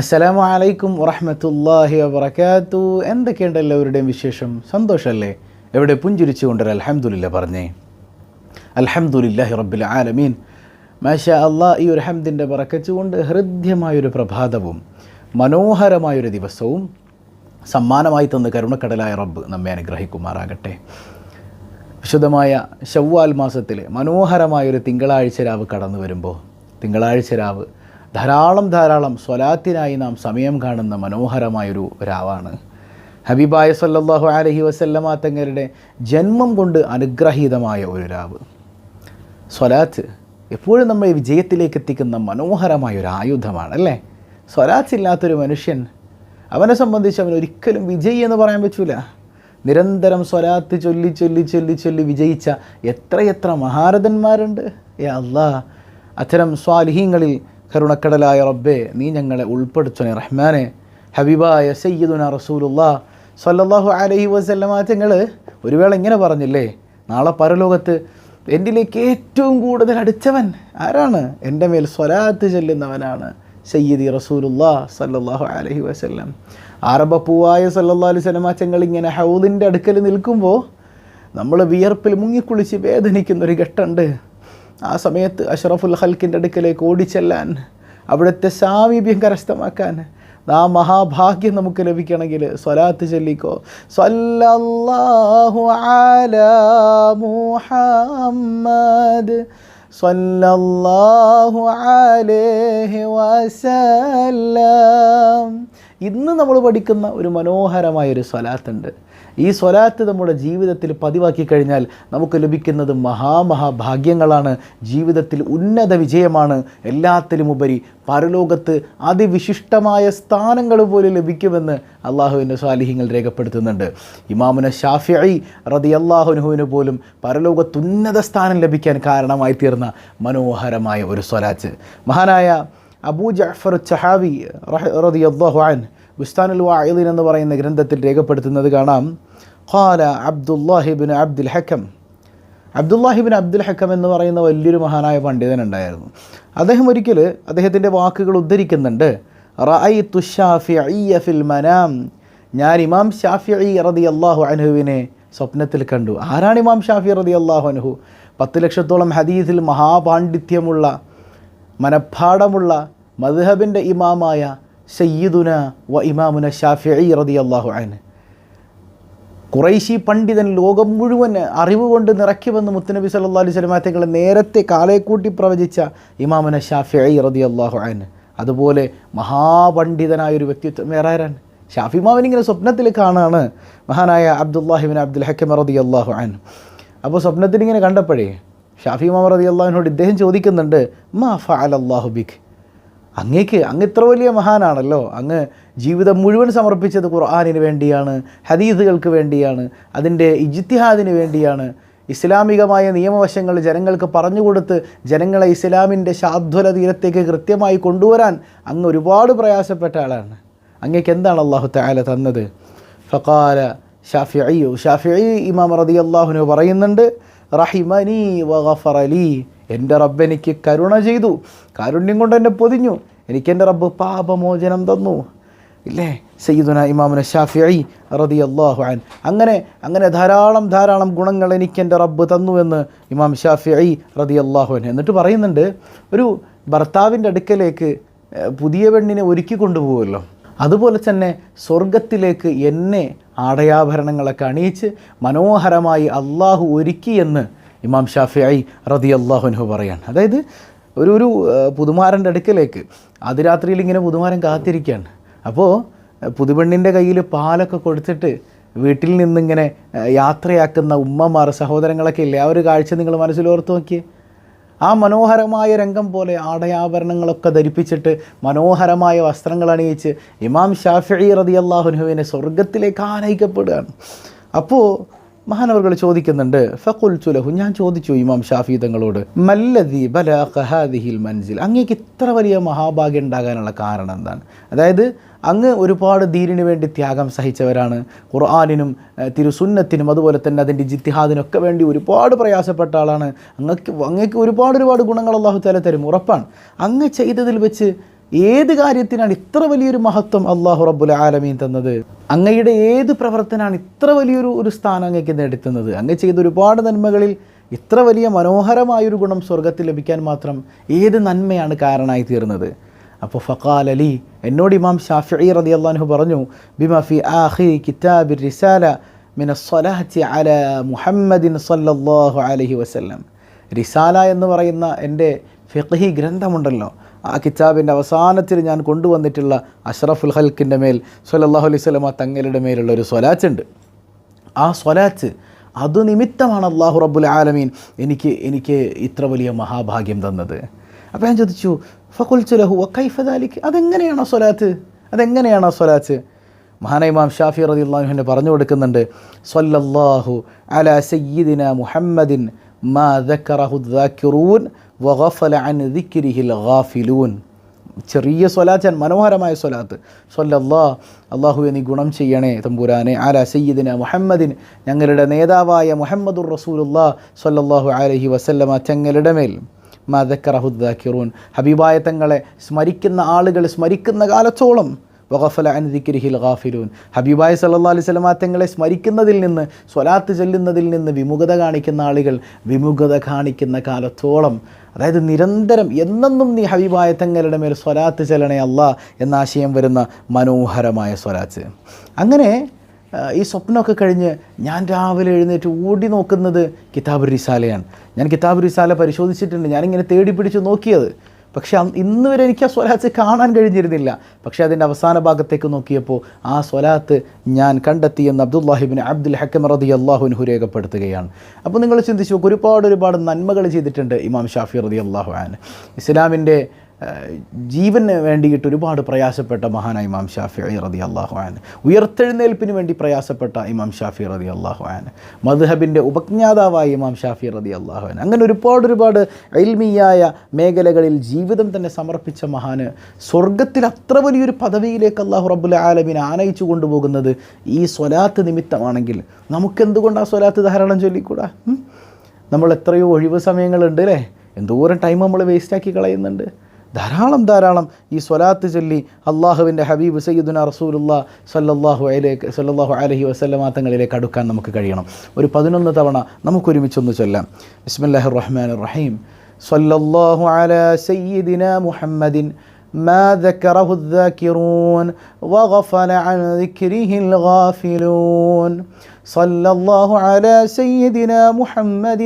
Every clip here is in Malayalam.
അസ്സലാമു അലൈക്കും വറഹമത്തല്ലാഹി വബർക്കാത്തു എന്തൊക്കെയുണ്ട് എല്ലാവരുടെയും വിശേഷം? സന്തോഷമല്ലേ എവിടെ പുഞ്ചിരിച്ചു കൊണ്ടൊരു അലഹമുല്ല പറഞ്ഞേ. അൽഹംദുലില്ലാഹി റബ്ബിൽ ആലമീൻ. മാഷ അള്ളാ ഈ ഒരു ഹംദിന്റെ പറക്കച്ചുകൊണ്ട് ഹൃദ്യമായൊരു പ്രഭാതവും മനോഹരമായൊരു ദിവസവും സമ്മാനമായി തന്ന കരുണക്കടലായ റബ്ബ് നമ്മെ അനുഗ്രഹിക്കുമാറാകട്ടെ. വിശുദ്ധമായ ഷവ്വാൽ മാസത്തിലെ മനോഹരമായൊരു തിങ്കളാഴ്ച രാവ് കടന്നു വരുമ്പോൾ തിങ്കളാഴ്ച രാവ് ധാരാളം ധാരാളം സ്വലാത്തിനായി നാം സമയം കാണുന്ന മനോഹരമായൊരു രാവാണ് ഹബീബായ സല്ലാഹു അലഹി വസല്ലമ തങ്ങളുടെ ജന്മം കൊണ്ട് അനുഗ്രഹീതമായ ഒരു രാവ് സ്വലാത്ത് എപ്പോഴും നമ്മെ വിജയത്തിലേക്ക് എത്തിക്കുന്ന മനോഹരമായ ഒരു ആയുധമാണ് അല്ലേ? സ്വലാത്ത് ഇല്ലാത്തൊരു മനുഷ്യൻ അവനെ സംബന്ധിച്ച് അവൻ ഒരിക്കലും വിജയി എന്ന് പറയാൻ പറ്റൂല. നിരന്തരം സ്വലാത്ത് ചൊല്ലി ചൊല്ലി ചൊല്ലി ചൊല്ലി വിജയിച്ച എത്രയെത്ര മഹാരഥന്മാരുണ്ട്. ഏ അല്ലാ അത്തരം സ്വാലിഹീങ്ങളിൽ കരുണക്കടലായ റബ്ബെ നീ ഞങ്ങളെ ഉൾപ്പെടുത്തണേ റഹ്മാനെ ഹബീബായ സയ്യിദുന റസൂലുല്ലാ സല്ലാഹു അലഹി വസല്ലമ തങ്ങൾ ഒരു വേള ഇങ്ങനെ പറഞ്ഞില്ലേ നാളെ പരലോകത്ത് എന്നിലേക്ക് ഏറ്റവും കൂടുതൽ അടുത്തവൻ ആരാണ്? എന്റെ മേൽ സ്വലാത്ത് ചെല്ലുന്നവനാണ് സയ്യിദി റസൂലുല്ലാ സല്ലല്ലാഹു അലൈഹി വസല്ലം. ആരംഭപ്പൂവായ സല്ലാ അലൈഹി തങ്ങൾ ഇങ്ങനെ ഹൗദിന്റെ അടുക്കൽ നിൽക്കുമ്പോൾ നമ്മൾ വിയർപ്പിൽ മുങ്ങിക്കുളിച്ച് വേദനിക്കുന്നൊരു ഘട്ടമുണ്ട്. ആ സമയത്ത് അഷറഫുൽ ഹൽക്കിന്റെ അടുക്കലേക്ക് ഓടിച്ചെല്ലാൻ അവിടുത്തെ സാമീപ്യം കരസ്ഥമാക്കാൻ ആ മഹാഭാഗ്യം നമുക്ക് ലഭിക്കണമെങ്കിൽ സ്വലാത്ത് ചൊല്ലിക്കോ. സ്വല്ലല്ലാഹു അലാ മുഹമ്മദ് സ്വല്ലല്ലാഹു അലൈഹി വസല്ലം. ഇന്ന് നമ്മൾ പഠിക്കുന്ന ഒരു മനോഹരമായൊരു സ്വലാത്തുണ്ട്. ഈ സ്വലാത്ത് നമ്മുടെ ജീവിതത്തിൽ പതിവാക്കി കഴിഞ്ഞാൽ നമുക്ക് ലഭിക്കുന്നത് മഹാമഹാഭാഗ്യങ്ങളാണ് ജീവിതത്തിൽ ഉന്നത വിജയമാണ്. എല്ലാത്തിലും ഉപരി പരലോകത്ത് അതിവിശിഷ്ടമായ സ്ഥാനങ്ങൾ പോലും ലഭിക്കുമെന്ന് അള്ളാഹുവിന്റെ സ്വാലിഹ്യങ്ങൾ രേഖപ്പെടുത്തുന്നുണ്ട്. ഇമാമുന ഷാഫിഐ റതി അള്ളാഹുനുഹുവിന് പോലും പരലോകത്ത് ഉന്നത സ്ഥാനം ലഭിക്കാൻ കാരണമായി തീർന്ന മനോഹരമായ ഒരു സ്വലാത്ത്. മഹാനായ അബൂ ജഅഫർ ചഹാവി റഹ് റതി അള്ളാഹു ബുസ്താനുൽ വായിലിൻ എന്ന് പറയുന്ന ഗ്രന്ഥത്തിൽ രേഖപ്പെടുത്തുന്നത് കാണാം. ഖാല അബ്ദുല്ലാഹിബിൻ അബ്ദുൽ ഹക്കം. അബ്ദുല്ലാഹിബിൻ അബ്ദുൽ ഹക്കം എന്ന് പറയുന്ന വലിയൊരു മഹാനായ പണ്ഡിതനുണ്ടായിരുന്നു അദ്ദേഹം ഒരിക്കൽ അദ്ദേഹത്തിന്റെ വാക്കുകൾ ഉദ്ധരിക്കുന്നുണ്ട്. റഅയ് തുഷാഫിയ ഫിൽ മനാം. ഞാൻ ഇമാം ഷാഫി റതി അള്ളാഹു അനുഹുവിനെ സ്വപ്നത്തിൽ കണ്ടു. ആരാണ് ഇമാം ഷാഫി റതി അള്ളാഹു അനുഹു പത്ത് ലക്ഷത്തോളം ഹദീസിൽ മഹാപാണ്ഡിത്യമുള്ള മനഃപ്പാടമുള്ള മദ്ഹബിന്റെ ഇമാമായ സയ്യിദുന വ ഇമാമുന ഷാഫിഇ റതി അള്ളാഹു അൻ കുറൈശി പണ്ഡിതൻ ലോകം മുഴുവൻ അറിവ് കൊണ്ട് നിറയ്ക്കുമെന്ന് മുത്തനബി സല്ലാ അലൈഹി സ്വലമാ തങ്ങളെ നേരത്തെ കാലേക്കൂട്ടി പ്രവചിച്ച ഇമാമുന ഷാഫിഇ റതി അള്ളാഹു അൻ അതുപോലെ മഹാപണ്ഡിതനായ ഒരു വ്യക്തിത്വം വേറെ ആരാണ്? ഷാഫി മാവനിങ്ങനെ സ്വപ്നത്തിൽ കാണാണ് മഹാനായ അബ്ദുല്ലാഹിബിൻ അബ്ദുൽ ഹക്കിം റതി അള്ളാഹു അൻ അപ്പോൾ സ്വപ്നത്തിൽ ഇങ്ങനെ കണ്ടപ്പോഴേ ഷാഫി മാമ റതി അള്ളാഹുവിനോട് ഇദ്ദേഹം ചോദിക്കുന്നുണ്ട് മാ ഫഅൽ അള്ളാഹു അങ്ങേക്ക് അങ്ങ് ഇത്ര വലിയ മഹാനാണല്ലോ. അങ്ങ് ജീവിതം മുഴുവൻ സമർപ്പിച്ചത് ഖുർആാനിന് വേണ്ടിയാണ് ഹദീസുകൾക്ക് വേണ്ടിയാണ് അതിന്റെ ഇജിത്തിഹാദിന് വേണ്ടിയാണ്. ഇസ്ലാമികമായ നിയമവശങ്ങൾ ജനങ്ങൾക്ക് പറഞ്ഞുകൊടുത്ത് ജനങ്ങളെ ഇസ്ലാമിന്റെ ശാധ്വല തീരത്തേക്ക് കൃത്യമായി കൊണ്ടുവരാൻ അങ്ങ് ഒരുപാട് പ്രയാസപ്പെട്ട ആളാണ്. അങ്ങേക്ക് എന്താണ് അള്ളാഹു താല തന്നത്? ഫക്കാല ഷാഫി ഷാഫി ഇമാം റതി അള്ളാഹുനു പറയുന്നുണ്ട് റഹിമനി വഗഫറലി എന്റെ റബ്ബ് എനിക്ക് കരുണ ചെയ്തു. കാരുണ്യം കൊണ്ട് എന്നെ പൊതിഞ്ഞു. എനിക്ക് എന്റെ റബ്ബ് പാപമോചനം തന്നു. ഇല്ലേ? സയ്യിദുന ഇമാമുന ഷാഫിഇ റതി അള്ളാഹു അൻ അങ്ങനെ അങ്ങനെ ധാരാളം ധാരാളം ഗുണങ്ങൾ എനിക്ക് എന്റെ റബ്ബ് തന്നു എന്ന് ഇമാം ഷാഫിഇ റതി അള്ളാഹു അൻ എന്നിട്ട് പറയുന്നുണ്ട് ഒരു ഭർത്താവിന്റെ അടുക്കലേക്ക് പുതിയ പെണ്ണിനെ ഒരുക്കി കൊണ്ടുപോകുമല്ലോ. അതുപോലെ തന്നെ സ്വർഗത്തിലേക്ക് എന്നെ ആടയാഭരണങ്ങളൊക്കെ അണിയിച്ച് മനോഹരമായി അള്ളാഹു ഒരുക്കിയെന്ന് ഇമാം ഷാഫിഐ റതി അള്ളാഹുൻഹു പറയാണ് അതായത് ഒരു ഒരു പുതുമാരന്റെ അടുക്കലേക്ക് അതിരാത്രിയിൽ ഇങ്ങനെ പുതുമാരൻ കാത്തിരിക്കുകയാണ് അപ്പോൾ പുതുപെണ്ണിന്റെ കയ്യിൽ പാലൊക്കെ കൊടുത്തിട്ട് വീട്ടിൽ നിന്നിങ്ങനെ യാത്രയാക്കുന്ന ഉമ്മമാർ സഹോദരങ്ങളൊക്കെ ഇല്ലേ? ആ ഒരു കാഴ്ച നിങ്ങൾ മനസ്സിലോർത്ത് നോക്കിയേ. ആ മനോഹരമായ രംഗം പോലെ ആടയാഭരണങ്ങളൊക്കെ ധരിപ്പിച്ചിട്ട് മനോഹരമായ വസ്ത്രങ്ങൾ അണിയിച്ച് ഇമാം ഷാഫി റതി അള്ളാഹുനുഹുവിനെ സ്വർഗത്തിലേക്ക് ആനയിക്കപ്പെടുകയാണ്. അപ്പോൾ മഹാനവർകൾ ചോദിക്കുന്നുണ്ട് ഫക്കുൽ ചുലഹു ഞാൻ ചോദിച്ചു ഇമാം ഷാഫി തങ്ങളോട് മല്ലതി ബലാഹിൽ മൻസിൽ? അങ്ങേക്ക് ഇത്ര വലിയ മഹാഭാഗ്യം ഉണ്ടാകാനുള്ള കാരണം എന്താണ്? അതായത് അങ്ങ് ഒരുപാട് ദീനിന് വേണ്ടി ത്യാഗം സഹിച്ചവരാണ്. ഖുർആാനിനും തിരുസുന്നത്തിനും അതുപോലെ തന്നെ അതിന്റെ ജിത്തിഹാദിനൊക്കെ വേണ്ടി ഒരുപാട് പ്രയാസപ്പെട്ട ആളാണ്. അങ്ങക്ക് അങ്ങേക്ക് ഒരുപാട് ഒരുപാട് ഗുണങ്ങൾ അള്ളാഹു താല തരും ഉറപ്പാണ്. അങ്ങ് ചെയ്തതിൽ വെച്ച് ഏത് കാര്യത്തിനാണ് ഇത്ര വലിയൊരു മഹത്വം അള്ളാഹു റബ്ബുൽ ആലമീൻ തന്നത്? അങ്ങയുടെ ഏത് പ്രവർത്തനമാണ് ഇത്ര വലിയൊരു ഒരു സ്ഥാനം അങ്ങേക്ക് നേടിത്തുന്നത് അങ്ങ് ചെയ്ത ഒരുപാട് നന്മകളിൽ ഇത്ര വലിയ മനോഹരമായൊരു ഗുണം സ്വർഗത്തിൽ ലഭിക്കാൻ മാത്രം ഏത് നന്മയാണ് കാരണമായി തീർന്നത്? അപ്പോൾ ഫക്കാൽ അലി എന്നോട് ഇമാം ഷാഫി റതി അള്ളാഹു പറഞ്ഞു ബിമഫി ആഹി കിതാബിർ റിസാല മിന സ്വലാഹത്തി അല മുഹമ്മദിൻ സല്ലല്ലാഹു അലഹി വസല്ലം. റിസാല എന്ന് പറയുന്ന എന്റെ ഫിഖ്ഹി ഗ്രന്ഥമുണ്ടല്ലോ ആ കിതാബിന്റെ അവസാനത്തിൽ ഞാൻ കൊണ്ടുവന്നിട്ടുള്ള അഷ്റഫുൽ ഹൽക്കിന്റെ മേൽ സുലല്ലാഹു അലൈഹി സ്വലമ തങ്ങളുടെ മേലുള്ള ഒരു സ്വലാച്ചുണ്ട്. ആ സ്വലാച്ച് അതു നിമിത്തമാണ് അള്ളാഹു റബ്ബുൽ ആലമീൻ എനിക്ക് എനിക്ക് ഇത്ര വലിയ മഹാഭാഗ്യം തന്നത്. അപ്പോൾ ഞാൻ ചോദിച്ചു ഫക്കുൽ ചുലഹു കൈഫദാലിക്ക് അതെങ്ങനെയാണ് ആ സ്വലാത്ത്? അതെങ്ങനെയാണ് ആ സ്വലാത്ത്? മഹാനൈമാം ഷാഫി റതി അള്ളാഹുവിനെ പറഞ്ഞു കൊടുക്കുന്നുണ്ട് സ്വല്ലല്ലാഹു അല സയ്യിദിന മുഹമ്മദിൻ മാ ദക്കറഹു ദാക്കിറൂൻ ഗാഫിലൂൻ. ചെറിയ സ്വലാച്ചൻ മനോഹരമായ സ്വലാത്ത്. സ്വല്ലല്ലാ അള്ളാഹുവെ നീ ഗുണം ചെയ്യണേ തമ്പുരാനെ. ആല സയ്യിദിന മുഹമ്മദിൻ ഞങ്ങളുടെ നേതാവായ മുഹമ്മദുർ റസൂലുല്ലാ സ്വല്ലല്ലാഹു അലൈഹി വസല്ലമ തങ്ങളുടെ മേൽ. മദക്കറഹുദ്ദാക്കിറൂൻ ഹബീബായ തങ്ങളെ സ്മരിക്കുന്ന ആളുകൾ സ്മരിക്കുന്ന കാലത്തോളം വഖഫല അൻ ദിക്രിഹിൽ ഗാഫിലൂൻ. ഹബീബായ സല്ലാ അലൈഹി വസല്ലമ തങ്ങളെ സ്മരിക്കുന്നതിൽ നിന്ന് സ്വലാത്ത് ചെല്ലുന്നതിൽ നിന്ന് വിമുഖത കാണിക്കുന്ന ആളുകൾ വിമുഖത കാണിക്കുന്ന കാലത്തോളം അതായത് നിരന്തരം എന്നെന്നും നീ ഹബീബായ തങ്ങളുടെ മേൽ സ്വലാത്ത് ചെല്ലണേ അല്ല എന്ന ആശയം വരുന്ന മനോഹരമായ സ്വലാത്ത്. അങ്ങനെ ഈ സ്വപ്നമൊക്കെ കഴിഞ്ഞ് ഞാൻ രാവിലെ എഴുന്നേറ്റ് ഓടി നോക്കുന്നത് കിതാബ് റിസാലയാണ്. ഞാൻ കിതാബ് റിസാല പരിശോധിച്ചിട്ടുണ്ട്. ഞാനിങ്ങനെ തേടി പിടിച്ച് നോക്കിയത്. പക്ഷേ ഇന്ന് വരെ എനിക്ക് ആ സ്വലാത്ത് കാണാൻ കഴിഞ്ഞിരുന്നില്ല. പക്ഷേ അതിന്റെ അവസാന ഭാഗത്തേക്ക് നോക്കിയപ്പോൾ ആ സ്വലാത്ത് ഞാൻ കണ്ടെത്തിയെന്ന് അബ്ദുല്ലാഹിബിൻ അബ്ദുൽ ഹക്കം റതി അള്ളാഹുൻഹു രേഖപ്പെടുത്തുകയാണ്. അപ്പോൾ നിങ്ങൾ ചിന്തിച്ചു ഒരുപാട് ഒരുപാട് നന്മകൾ ചെയ്തിട്ടുണ്ട് ഇമാം ഷാഫി റതി അള്ളാഹു ആൻ ഇസ്ലാമിന്റെ ജീവന് വേണ്ടിയിട്ട് ഒരുപാട് പ്രയാസപ്പെട്ട മഹാനായ ഇമാം ഷാഫി റതി അള്ളാഹു ആൻ ഉയർത്തെഴുന്നേൽപ്പിന് വേണ്ടി പ്രയാസപ്പെട്ട ഇമാം ഷാഫി റതി അള്ളാഹു ആൻ മധുഹബിന്റെ ഉപജ്ഞാതാവായ ഇമാം ഷാഫി റതി അള്ളാഹു ആൻ അങ്ങനെ ഒരുപാട് ഒരുപാട് എൽമിയായ മേഖലകളിൽ ജീവിതം തന്നെ സമർപ്പിച്ച മഹാന് സ്വർഗത്തിൽ അത്ര വലിയൊരു പദവിയിലേക്ക് അള്ളാഹു റബ്ബുൽ ആലമിനെ ആനയിച്ചു കൊണ്ടുപോകുന്നത് ഈ സ്വലാത്ത് നിമിത്തമാണെങ്കിൽ നമുക്കെന്തുകൊണ്ട് ആ സ്വലാത്ത് ധാരാളം ചൊല്ലിക്കൂടാ? നമ്മൾ എത്രയോ ഒഴിവ് സമയങ്ങളുണ്ട് അല്ലേ? എന്തോരം ടൈം നമ്മൾ വേസ്റ്റാക്കി കളയുന്നുണ്ട്. ധാരാളം ധാരാളം ഈ സ്വലാത്ത് ചൊല്ലി അള്ളാഹുവിൻ്റെ ഹബീബ് സയ്യിദുന റസൂലുള്ള സല്ലല്ലാഹു അലൈഹി സല്ലല്ലാഹു അലൈഹി വസല്ലമ തങ്ങളിലേക്ക് അടുക്കാൻ നമുക്ക് കഴിയണം ഒരു പതിനൊന്ന് തവണ നമുക്കൊരുമിച്ചൊന്ന് ചൊല്ലാം ബിസ്മില്ലാഹി റഹ്മാൻ റഹീം സല്ലല്ലാഹു അലാ സയ്യിദിന മുഹമ്മദിൻ ما ذكره الذاكرون وغفل عن ذكره الغافلون صلى الله على سيدنا محمد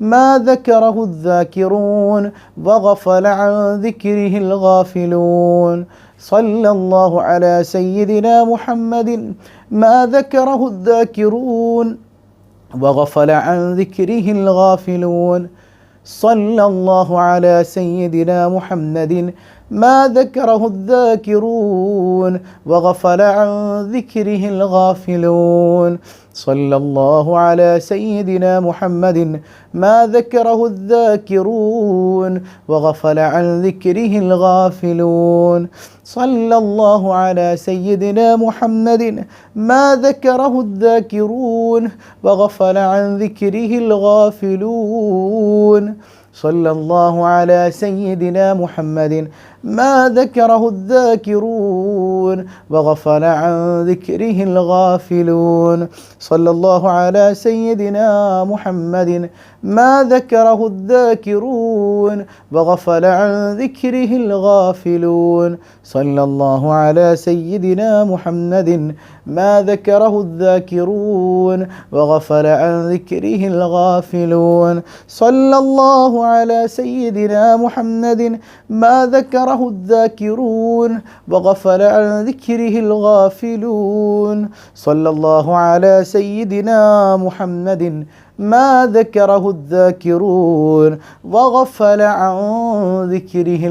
ما ذكره الذاكرون وغفل عن ذكره الغافلون. صلى الله على سيدنا محمد. ما ذكره الذاكرون وغفل عن ذكره الغافلون. صلى الله على سيدنا محمد. ما ذكره الذاكرون وغفل عن ذكره الغافلون. صلى الله على سيدنا محمد ما ذكره الذاكرون وغفل عن ذكره الغافلون. صلى الله على سيدنا محمد ما ذكره الذاكرون وغفل عن ذكره الغافلون. صلى الله على سيدنا محمد ما ذكره الذاكرون وغفل عن ذكره الغافلون. صلى الله على سيدنا محمد ما ذكره الذاكرون وغفل عن ذكره الغافلون. صلى الله على سيدنا محمد ما ذكره الذاكرون وغفل عن ذكره الغافلون صلى الله على سيدنا محمد ما ذكره الذاكرون وغفل عن ذكره الغافلون صلى الله على سيدنا محمد ما ذكره الذاكرون وغفل عن ذكره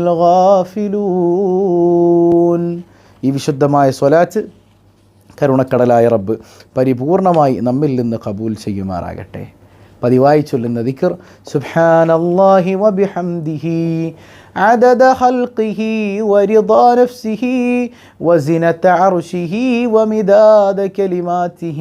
الغافلون ഈ വിശുദ്ധമായ സ്വലാത്ത് കരുണക്കടലായ റബ്ബ് പരിപൂർണമായി നമ്മിൽ നിന്ന് കബൂൽ ചെയ്യുമാറാകട്ടെ പതിവായി ചൊല്ലുന്ന ദിക്കർ സുബ്ഹാനല്ലാഹി വബിഹംദിഹി عدد خلقه ورضا نفسه وزنة عرشه ومداد كلماته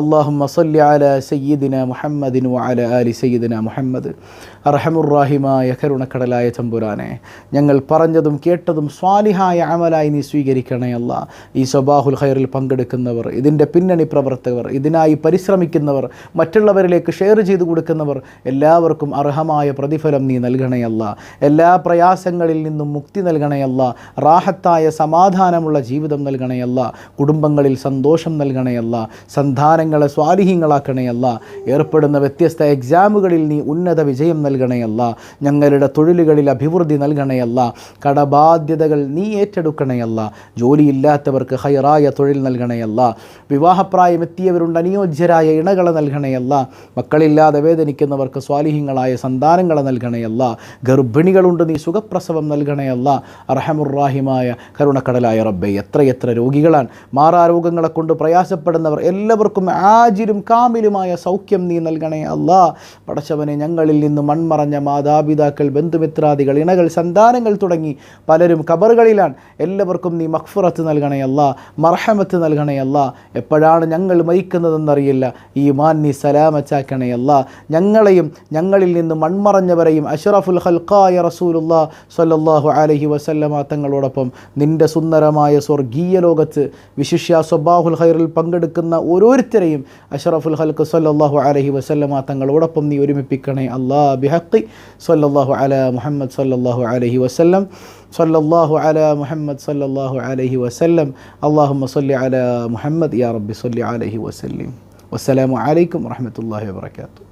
അള്ളാഹും മസല്ലി അല സയ്യിദിന മുഹമ്മദിനു അല അലി സയ്യിദിന മുഹമ്മദ്. അറഹമുറാഹിമായ കരുണക്കടലായ തമ്പുരാനെ ഞങ്ങൾ പറഞ്ഞതും കേട്ടതും സ്വാലിഹായ അമലായി നീ സ്വീകരിക്കണേ അല്ല. ഈ സ്വബാഹുൽ ഖൈറിൽ പങ്കെടുക്കുന്നവർ ഇതിന്റെ പിന്നണി പ്രവർത്തകർ ഇതിനായി പരിശ്രമിക്കുന്നവർ മറ്റുള്ളവരിലേക്ക് ഷെയർ ചെയ്തു കൊടുക്കുന്നവർ എല്ലാവർക്കും അർഹമായ പ്രതിഫലം നീ നൽകണയല്ല എല്ലാ പ്രയാസങ്ങളിൽ നിന്നും മുക്തി നൽകണയല്ല റാഹത്തായ സമാധാനമുള്ള ജീവിതം നൽകണയല്ല കുടുംബങ്ങളിൽ സന്തോഷം നൽകണയല്ല സന്താന സന്താനങ്ങളെ സ്വാലിഹ്യങ്ങളാക്കണയല്ല ഏർപ്പെടുന്ന വ്യത്യസ്ത എക്സാമുകളിൽ നീ ഉന്നത വിജയം നൽകണയല്ല ഞങ്ങളുടെ തൊഴിലുകളിൽ അഭിവൃദ്ധി നൽകണയല്ല കടബാധ്യതകൾ നീ ഏറ്റെടുക്കണയല്ല ജോലിയില്ലാത്തവർക്ക് ഹൈറായ തൊഴിൽ നൽകണയല്ല വിവാഹപ്രായം എത്തിയവരുണ്ട് അനുയോജ്യരായ ഇണകളെ നൽകണയല്ല മക്കളില്ലാതെ വേദനിക്കുന്നവർക്ക് സ്വാലിഹ്യങ്ങളായ സന്താനങ്ങളെ നൽകണയല്ല ഗർഭിണികളുണ്ട് നീ സുഖപ്രസവം നൽകണയല്ല അർഹമുറാഹിമായ കരുണക്കടലായ റബ്ബെ എത്രയെത്ര രോഗികളാണ്. മാറാരോഗങ്ങളെ കൊണ്ട് പ്രയാസപ്പെടുന്നവർ എല്ലാവർക്കും ആജിലും കാമിലുമായ സൗഖ്യം നീ നൽകണേ അല്ല. പടച്ചവനെ ഞങ്ങളിൽ നിന്ന് മൺമറഞ്ഞ മാതാപിതാക്കൾ ബന്ധുമിത്രാദികൾ ഇണകൾ സന്താനങ്ങൾ തുടങ്ങി പലരും കബറുകളിലാണ് എല്ലാവർക്കും നീ മഖ്ഫുറത്ത് നൽകണേ അല്ല മർഹമത്ത് നൽകണേ അല്ല. എപ്പോഴാണ് ഞങ്ങൾ മരിക്കുന്നതെന്നറിയില്ല. ഈ മാൻ നീ സലാമച്ചാക്കണേ അല്ല. ഞങ്ങളെയും ഞങ്ങളിൽ നിന്ന് മൺമറഞ്ഞവരെയും അഷറഫുൽ ഖൽഖായ റസൂലുള്ള സ്വല്ലല്ലാഹു അലഹി വസല്ലമ തങ്ങളോടൊപ്പം നിന്റെ സുന്ദരമായ സ്വർഗീയ ലോകത്ത് വിശിഷ്യ സ്വബാഹുൽ ഹൈറിൽ പങ്കെടുക്കുന്ന ഓരോരുത്തരെയും അഷറഫുൽ ഖൽക്ക് സല്ലാഹു അലൈഹി വസല്ലമ തങ്ങളോടൊപ്പം നീ ഒരുമിപ്പിക്കണേ അല്ലാ ബിഹഖി സല്ലാഹു അലാ മുഹമ്മദ് സല്ലാഹു അലൈഹി വസല്ലം സല്ലല്ലാഹു അലാ മുഹമ്മദ് സല്ലല്ലാഹു അലൈഹി വസല്ലം അല്ലാഹുമ്മ സല്ലി അലാ മുഹമ്മദ് യാ റബ്ബി സല്ലി അലൈഹി വസല്ലം. വസ്സലാമു അലൈക്കും വറഹ്മത്തുള്ളാഹി വബറകാതുഹു